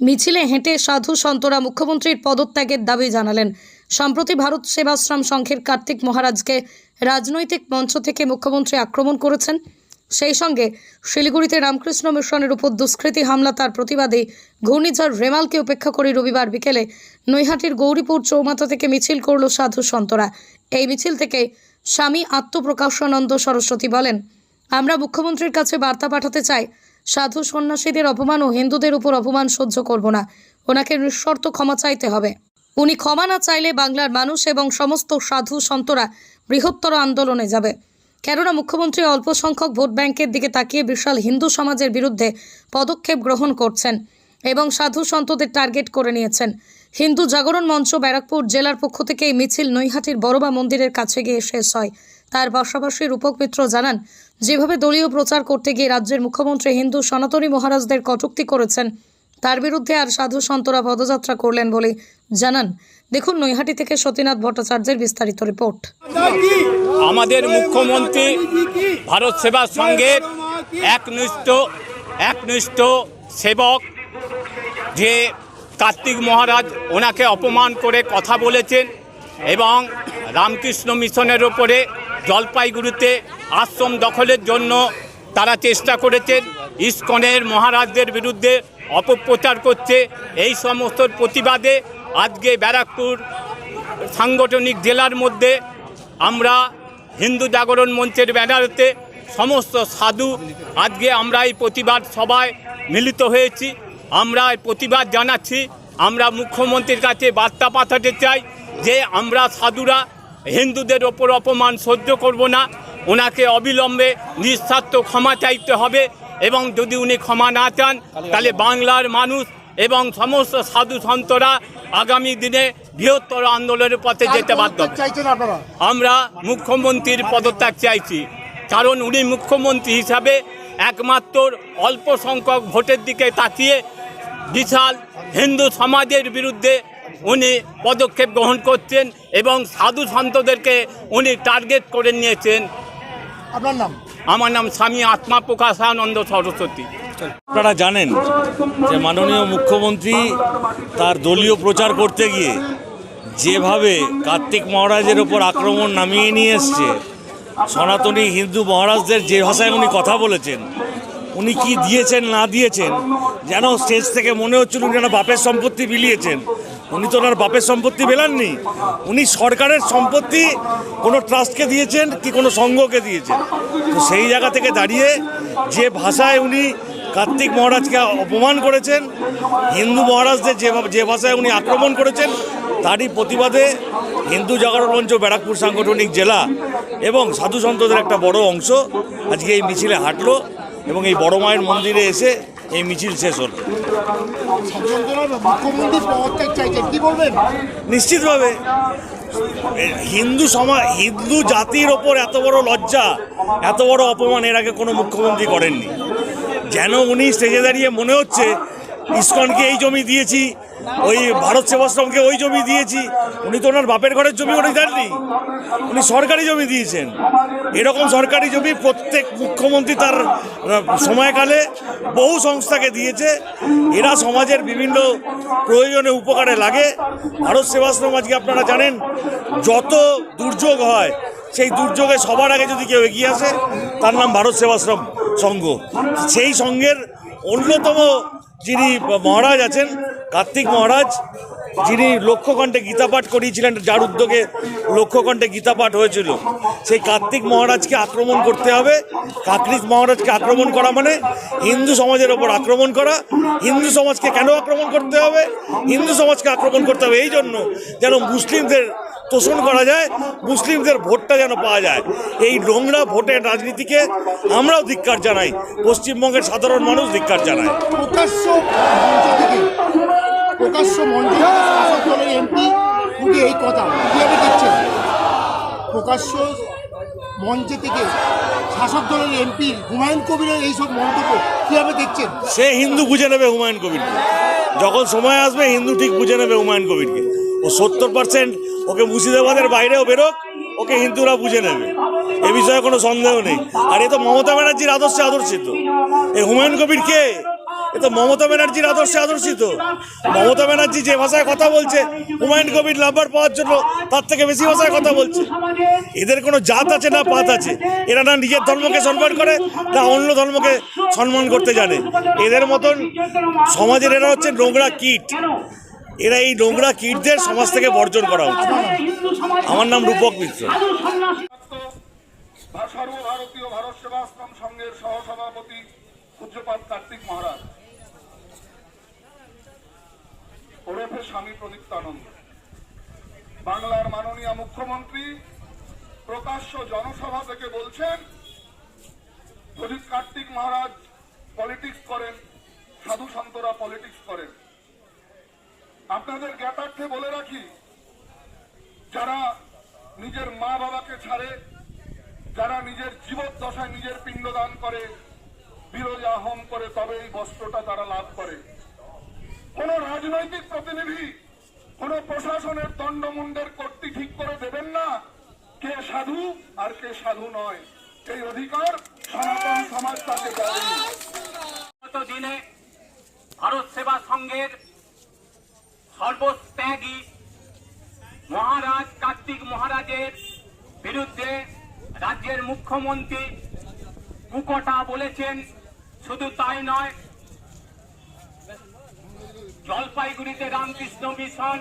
মিছিলে হেঁটে সাধু সন্তরা মুখ্যমন্ত্রীর পদত্যাগের দাবি জানালেন। সম্প্রতি ভারত সেবাশ্রম সংঘের কার্তিক মহারাজকে রাজনৈতিক মঞ্চ থেকে মুখ্যমন্ত্রী আক্রমণ করেছেন। সেই সঙ্গে শিলিগুড়িতে রামকৃষ্ণ মিশনের উপর দুষ্কৃতী হামলা, তার প্রতিবাদে ঘূর্ণিঝড় রেমালকে উপেক্ষা করে রবিবার বিকেলে নৈহাটির গৌরীপুর চৌমাথা থেকে মিছিল করল সাধু সন্তরা। এই মিছিল থেকে স্বামী আত্মপ্রকাশানন্দ সরস্বতী বলেন আমরা মুখ্যমন্ত্রীর কাছে বার্তা পাঠাতে চাই। সাধু সন্ন্যাসীদের অপমান ও হিন্দুদের উপর অপমান সহ্য করব না। ওনাকে নিঃশর্ত ক্ষমা চাইতে হবে। উনি ক্ষমা না চাইলে বাংলার মানুষ এবং সমস্ত সাধু সন্তরা বৃহত্তর আন্দোলনে যাবে। কেননা মুখ্যমন্ত্রী অল্প সংখ্যক ভোট ব্যাংকের দিকে তাকিয়ে বিশাল হিন্দু সমাজের বিরুদ্ধে পদক্ষেপ গ্রহণ করছেন এবং সাধু সন্তদের টার্গেট করে নিয়েছেন। হিন্দু জাগরণ মঞ্চ ব্যারাকপুর জেলার পক্ষ থেকে এই মিছিল নৈহাটির বড়বা মন্দিরের কাছে গিয়ে শেষ হয়। তার পাশাপাশি রূপক মিত্র জানান, যেভাবে দলীয় প্রচার করতে গিয়ে রাজ্যের মুখ্যমন্ত্রী হিন্দু সনাতনী মহারাজদের কটূক্তি করেছেন, তার বিরুদ্ধে আর সাধু সন্তরা পদযাত্রা করলেন বলে জানান। দেখুন নৈহাটি থেকে সতীনাথ ভট্টাচার্যের বিস্তারিত রিপোর্ট। আমাদের মুখ্যমন্ত্রী ভারত সেবা সংঘের একনিষ্ঠ একনিষ্ঠ সেবক যে কার্তিক মহারাজ ওনাকে অপমান করে কথা বলেছেন এবং রামকৃষ্ণ মিশনের ওপরে জলপাইগুড়িতে আশ্রম দখলের জন্য তারা চেষ্টা করেছেন। ইস্কনের মহারাজদের বিরুদ্ধে অপপ্রচার করছে। এই সমস্ত প্রতিবাদে আজকে ব্যারাকপুর সাংগঠনিক জেলার মধ্যে আমরা হিন্দু জাগরণ মঞ্চের ব্যানারেতে সমস্ত সাধু আজকে আমরা এই প্রতিবাদ সভায় মিলিত হয়েছি। আমরা প্রতিবাদ জানাচ্ছি। আমরা মুখ্যমন্ত্রীর কাছে বার্তা পাঠাতে চাই যে আমরা সাধুরা হিন্দুদের ওপর অপমান সহ্য করব না। ওনাকে অবিলম্বে নিঃস্বার্থ ক্ষমা চাইতে হবে এবং যদি উনি ক্ষমা না চান তাহলে বাংলার মানুষ এবং সমস্ত সাধু সন্তরা আগামী দিনে বৃহত্তর আন্দোলনের পথে যেতে বাধ্য আমরা মুখ্যমন্ত্রীর পদত্যাগ চাইছি। কারণ উনি মুখ্যমন্ত্রী হিসাবে একমাত্র অল্প সংখ্যক ভোটের দিকে তাকিয়ে বিশাল হিন্দু সমাজের বিরুদ্ধে উনি পদক্ষেপ গ্রহণ করছেন এবং সাধু সন্তদেরকে উনি টার্গেট করে নিয়েছেন। আপনার নাম? আমার নাম স্বামী আত্মা প্রকাশানন্দ সরস্বতী। আপনারা জানেন যে মাননীয় মুখ্যমন্ত্রী তার দলীয় প্রচার করতে গিয়ে যেভাবে কার্তিক মহারাজের ওপর আক্রমণ নামিয়ে নিয়ে এসছে সনাতনী হিন্দু মহারাজদের যে ভাষায় উনি কথা বলেছেন উনি কি দিয়েছেন না দিয়েছেন যেন স্টেজ থেকে মনে হচ্ছিল উনি যেন বাপের সম্পত্তি বিলিয়েছেন উনি তো ওনার বাপের সম্পত্তি বেলাননি। উনি সরকারের সম্পত্তি কোনো ট্রাস্টকে দিয়েছেন কি কোনো সংঘকে দিয়েছেন। তো সেই জায়গা থেকে দাঁড়িয়ে যে ভাষায় উনি কার্তিক মহারাজকে অপমান করেছেন, হিন্দু মহারাজদের যে যে ভাষায় উনি আক্রমণ করেছেন, তারই প্রতিবাদে হিন্দু জাগরণ মঞ্চ ব্যারাকপুর সাংগঠনিক জেলা এবং সাধু সন্তদের একটা বড় অংশ আজকে এই মিছিলে হাঁটলো এবং এই বড় মায়ের মন্দিরে এসে এই মিছিল শেষ হলো। নিশ্চিতভাবে হিন্দু সমাজ হিন্দু জাতির ওপর এত বড় লজ্জা এত বড় অপমান এর আগে কোনো মুখ্যমন্ত্রী করেননি। যেন উনি স্টেজে দাঁড়িয়ে মনে হচ্ছে ইস্কনকে এই জমি দিয়েছি ওই ভারত সেবাশ্রমকে ওই জমি দিয়েছি। উনি তো ওনার বাপের ঘরের জমি উনি দেননি। উনি সরকারি জমি দিয়েছেন। এরকম সরকারি জমি প্রত্যেক মুখ্যমন্ত্রী তার সময়কালে বহু সংস্থাকে দিয়েছে। এরা সমাজের বিভিন্ন প্রয়োজনে উপকারে লাগে। ভারত সেবাশ্রম আজকে আপনারা জানেন, যত দুর্যোগ হয়, সেই দুর্যোগে সবার আগে যদি কেউ এগিয়ে আসে, তার নাম ভারত সেবাশ্রম সংঘ। সেই সংঘের অন্যতম যিনি মহারাজ আছেন কার্তিক মহারাজ, যিনি লক্ষ্যকণ্ঠে গীতাপাঠ করিয়েছিলেন, যার উদ্যোগে লক্ষ্যকণ্ঠে গীতাপাঠ হয়েছিল। সেই কার্তিক মহারাজকে আক্রমণ করতে হবে। কার্তিক মহারাজকে আক্রমণ করা মানে হিন্দু সমাজের ওপর আক্রমণ করা। হিন্দু সমাজকে কেন আক্রমণ করতে হবে? হিন্দু সমাজকে আক্রমণ করতে হবে এই জন্য যেন মুসলিমদের তোষণ করা যায়, মুসলিমদের ভোটটা যেন পাওয়া যায়। এই নোংরা ভোটের রাজনীতিকে আমরাও ধিক্কার জানাই। পশ্চিমবঙ্গের সাধারণ মানুষ ধিক্কার জানায়। প্রকাশ্য মঞ্চ শাসক দলের এমপি উনি এই কথা, কীভাবে দেখছেন? প্রকাশ্য মঞ্চে থেকে শাসক দলের এমপি হুমায়ুন কবিরের এইসব মন্তব্য কীভাবে দেখছেন? সে হিন্দু বুঝে নেবে হুমায়ুন কবিরকে। যখন সময় আসবে, হিন্দু ঠিক বুঝে নেবে হুমায়ুন কবিরকে। ও সত্তর পার্সেন্ট ওকে মুর্শিদাবাদের বাইরেও বেরোক, ওকে হিন্দুরা বুঝে নেবে। এ বিষয়ে কোনো সন্দেহ নেই। আর এ তো মমতা ব্যানার্জির আদর্শে আদর্শিত। এই হুমায়ুন কবির কে? এ তো মমতা ব্যানার্জির আদর্শে আদর্শিত। মমতা ব্যানার্জি যে ভাষায় কথা বলছে, হুমায়ুন কবির নাম্বার পাওয়ার জন্য তার থেকে বেশি ভাষায় কথা বলছে। এদের কোনো জাত আছে না পাত আছে। এরা না নিজের ধর্মকে সম্মান করে, না অন্য ধর্মকে সম্মান করতে জানে। এদের মতন সমাজের এরা হচ্ছে নোংরা কীট। এরা এই নোংরা কীটদের সমাজ থেকে বর্জন করা উচিত। আমার নাম রূপক মিত্র সর্বভারতীয় ভারত সেবাশ্রম সংঘের সহসভাপতি পূজ্যপাত কার্তিক মহারাজ। ওরফে স্বামী প্রদীপ্তানন্দ বাংলার মাননীয় মুখ্যমন্ত্রী প্রকাশ্য জনসভা থেকে বলছেন প্রদীপ কার্তিক মহারাজ পলিটিক্স করেন, সাধু সন্তরা পলিটিক্স করেন। আপনাদের জ্ঞাতার্থে বলে রাখি, যারা নিজের মা বাবাকে ছাড়ে, যারা নিজের জীবদ্দশায় নিজের পিণ্ডদান করে, বিরোজা হোম করে তবে এই বস্ত্রটা তারা লাভ করে। কোন রাজনৈতিক প্রতিনিধি, কোন প্রশাসনের দণ্ডমুণ্ডের কর্তৃ ঠিক করে দেবেন না। কে সাধু আর কে সাধু নয়। এই অধিকার সনাতন সমাজ তাকে দিনে ভারত সেবা সংঘের সর্বত্যাগী মহারাজ, কার্তিক মহারাজের বিরুদ্ধে রাজ্যের মুখ্যমন্ত্রী কুকটা বলেছেন, শুধু তাই নয় জলপাইগুড়িতে রামকৃষ্ণ মিশন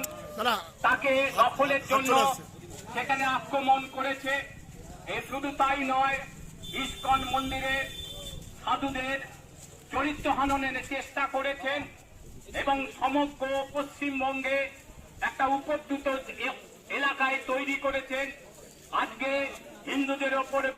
তাকে দখলের জন্য সেখানে আক্রমণ করেছে। এ শুধু তাই নয় ইস্কন মন্দিরে সাধুদের চরিত্র হননের চেষ্টা করেছেন এবং সমগ্র পশ্চিমবঙ্গে একটা উপদ্রুত এলাকায় তৈরি করেছেন। আজকে হিন্দুদের ওপরে